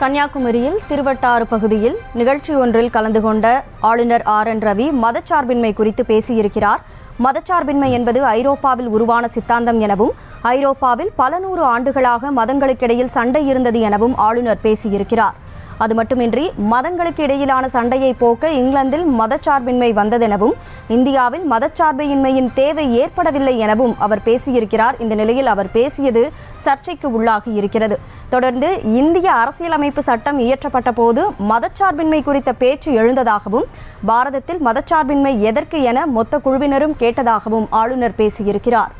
கன்னியாகுமரியில் திருவட்டாறு பகுதியில் நிகழ்ச்சி ஒன்றில் கலந்து கொண்ட ஆளுநர் ஆர் என் ரவி மதச்சார்பின்மை குறித்து பேசியிருக்கிறார். மதச்சார்பின்மை என்பது ஐரோப்பாவில் உருவான சித்தாந்தம் எனவும் ஐரோப்பாவில் பல நூறு ஆண்டுகளாக மதங்களுக்கிடையில் சண்டை இருந்தது எனவும் ஆளுநர் பேசியிருக்கிறார். அது மட்டுமின்றி மதங்களுக்கு இடையிலான சண்டையை போக்க இங்கிலாந்தில் மதச்சார்பின்மை வந்ததெனவும் இந்தியாவில் மதச்சார்பின்மையின் தேவை ஏற்படவில்லை எனவும் அவர் பேசியிருக்கிறார். இந்த நிலையில் அவர் பேசியது சர்ச்சைக்கு உள்ளாகி இருக்கிறது. தொடர்ந்து இந்திய அரசியலமைப்பு சட்டம் இயற்றப்பட்ட போது மதச்சார்பின்மை குறித்த பேச்சு எழுந்ததாகவும் பாரதத்தில் மதச்சார்பின்மை எதற்கு என மொத்த குழுவினரும் கேட்டதாகவும் ஆளுநர் பேசியிருக்கிறார்.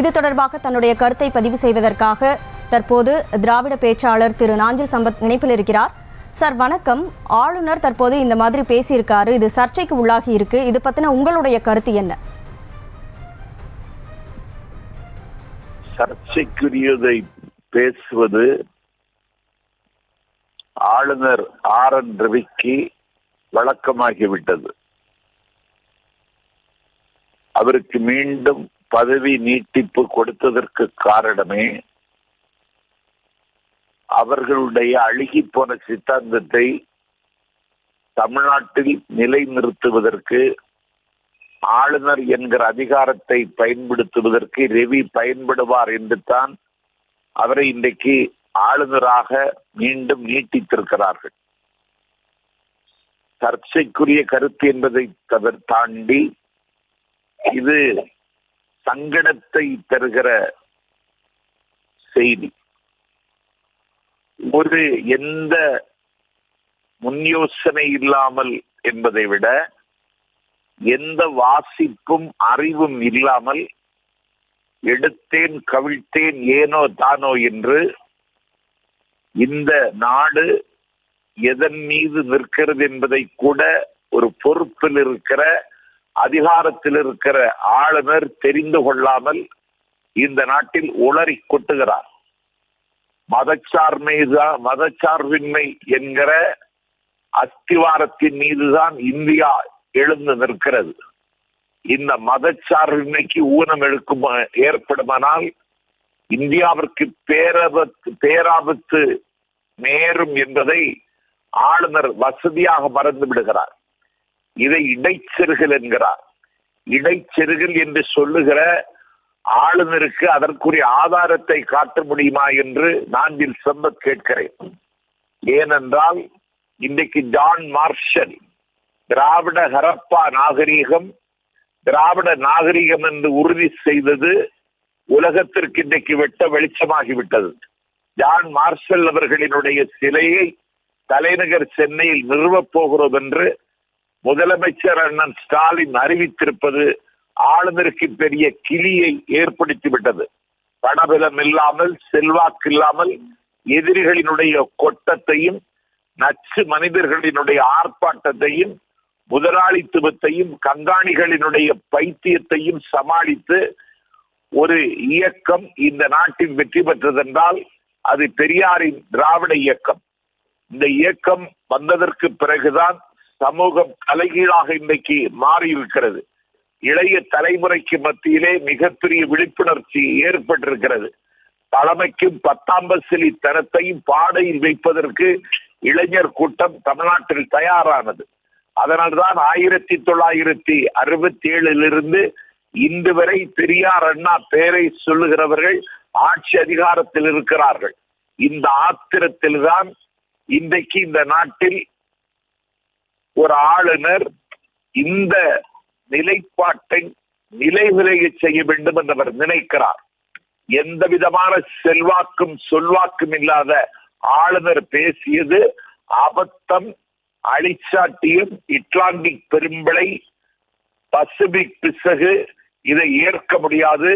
இது தொடர்பாக தன்னுடைய கருத்தை பதிவு செய்வதற்காக தற்போது திராவிட பேச்சாளர் திரு நாஞ்சில் சம்பத் இணைப்பில் இருக்கிறார் சார் வணக்கம். ஆளுநர் தற்போது இந்த மாதிரி பேசியிருக்காரு. இது சர்ச்சைக்கு உள்ளாகி இருக்கு. இது பத்தின உங்களுடைய கருத்து என்ன? சர்ச்சைக்குரியதை பேசுவது ஆளுநர் ஆர் என் ரவிக்கு வழக்கமாகிவிட்டது. அவருக்கு மீண்டும் பதவி நீட்டிப்பு கொடுத்ததற்கு காரணமே அவர்களுடைய அழுகி போன சித்தாந்தத்தை தமிழ்நாட்டில் நிலைநிறுத்துவதற்கு ஆளுநர் என்கிற அதிகாரத்தை பயன்படுத்துவதற்கு ரவி பயன்படுவார் என்று தான் அவரை இன்றைக்கு ஆளுநராக மீண்டும் நீட்டித்திருக்கிறார்கள். சர்ச்சைக்குரிய கருத்து என்பதை தவிர தாண்டி இது சங்கடத்தை தருகிற செய்தி. ஒரு எந்த முன் யோசனை இல்லாமல் என்பதை விட எந்த வாசிப்பும் அறிவும் இல்லாமல் எடுத்தேன் கவிழ்த்தேன் ஏனோ தானோ என்று இந்த நாடு எதன் மீது நிற்கிறது என்பதை கூட ஒரு பொறுப்பில் இருக்கிற அதிகாரத்தில் இருக்கிற ஆளுநர் தெரிந்து கொள்ளாமல் இந்த நாட்டில் உளறி கொட்டுகிறார். மதச்சார்மைதான் மதச்சார்பின்மை என்கிற அஸ்திவாரத்தின் மீதுதான் இந்தியா எழுந்து நிற்கிறது. இந்த மதச்சார்பின்மைக்கு ஊனம் எடுக்கும் ஏற்படுமானால் இந்தியாவிற்கு பேரபத்து பேராபத்து நேரும் என்பதை ஆளுநர் வசதியாக மறந்து விடுகிறார். இதை இடைச்செருகல் என்கிறார். இடைச்செருகல் என்று சொல்லுகிற ஆளுநருக்கு அதற்குரிய ஆதாரத்தை காட்ட முடியுமா என்று நான் செம்ப கேட்கிறேன். ஏனென்றால் இன்றைக்கு ஜான் மார்ஷல் திராவிட ஹரப்பா நாகரீகம் திராவிட நாகரீகம் என்று உறுதி செய்தது உலகத்திற்கு இன்றைக்கு வெட்ட வெளிச்சமாகிவிட்டது. ஜான் மார்ஷல் அவர்களினுடைய சிலையை தலைநகர் சென்னையில் நிறுவப் போகிறோம் என்று முதலமைச்சர் அண்ணன் ஸ்டாலின் அறிவித்திருப்பது ஆளுநருக்கு பெரிய கிளியை ஏற்படுத்திவிட்டது. பணபலம் இல்லாமல் செல்வாக்கு இல்லாமல் எதிரிகளினுடைய கொட்டத்தையும் நச்சு மனிதர்களினுடைய ஆர்ப்பாட்டத்தையும் முதலாளித்துவத்தையும் கண்காணிகளினுடைய பைத்தியத்தையும் சமாளித்து ஒரு இயக்கம் இந்த நாட்டில் வெற்றி பெற்றதென்றால் அது பெரியாரின் திராவிட இயக்கம். இந்த இயக்கம் வந்ததற்கு பிறகுதான் சமூகம் தலைகீழாக இன்றைக்கு மாறியிருக்கிறது. இளைய தலைமுறைக்கு மத்தியிலே மிகப்பெரிய விழிப்புணர்ச்சி ஏற்பட்டிருக்கிறது. தலைமைக்கும் பத்தாம் பசிலி தரத்தையும் பாடையில் வைப்பதற்கு இளைஞர் கூட்டம் தமிழ்நாட்டில் தயாரானது. அதனால்தான் ஆயிரத்தி தொள்ளாயிரத்தி அறுபத்தி ஏழிலிருந்து இன்று வரை பெரியார் அண்ணா பெயரை சொல்லுகிறவர்கள் ஆட்சி அதிகாரத்தில் இருக்கிறார்கள். இந்த ஆத்திரத்தில் தான் இன்றைக்கு இந்த நாட்டில் ஒரு ஆளுநர் இந்த நிலைப்பாட்டை நிலைவிலைய செய்ய வேண்டும் என்று அவர் நினைக்கிறார். எந்த விதமான செல்வாக்கும் சொல்வாக்கும் இல்லாத ஆளுநர் பேசியது அபத்தம் அழிச்சாட்டியம் இட்லாண்டிக் பெரும்பளை பசிபிக் பிசகு இதை ஏற்க முடியாது.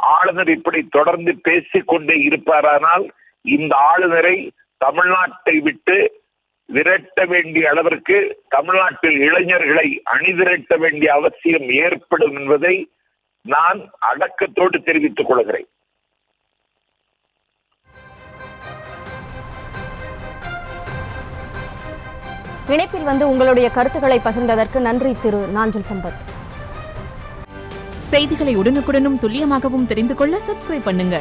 ஆளுநர் இப்படி தொடர்ந்து பேசிக்கொண்டே இருப்பாரானால் இந்த ஆளுநரை தமிழ்நாட்டை விட்டு விரட்ட வேண்டிய அளவிற்கு தமிழ்நாட்டில் இளைஞர்களை அணிதிரட்ட வேண்டிய அவசியம் ஏற்படும் என்பதை நான் அடக்கத்தோடு தெரிவித்துக் கொள்கிறேன். இணைப்பில் வந்து உங்களுடைய கருத்துக்களை பகிர்ந்ததற்கு நன்றி திரு நாஞ்சில் சம்பத். செய்திகளை உடனுக்குடனும் துல்லியமாகவும் தெரிந்து கொள்ள சப்ஸ்கிரைப் பண்ணுங்க.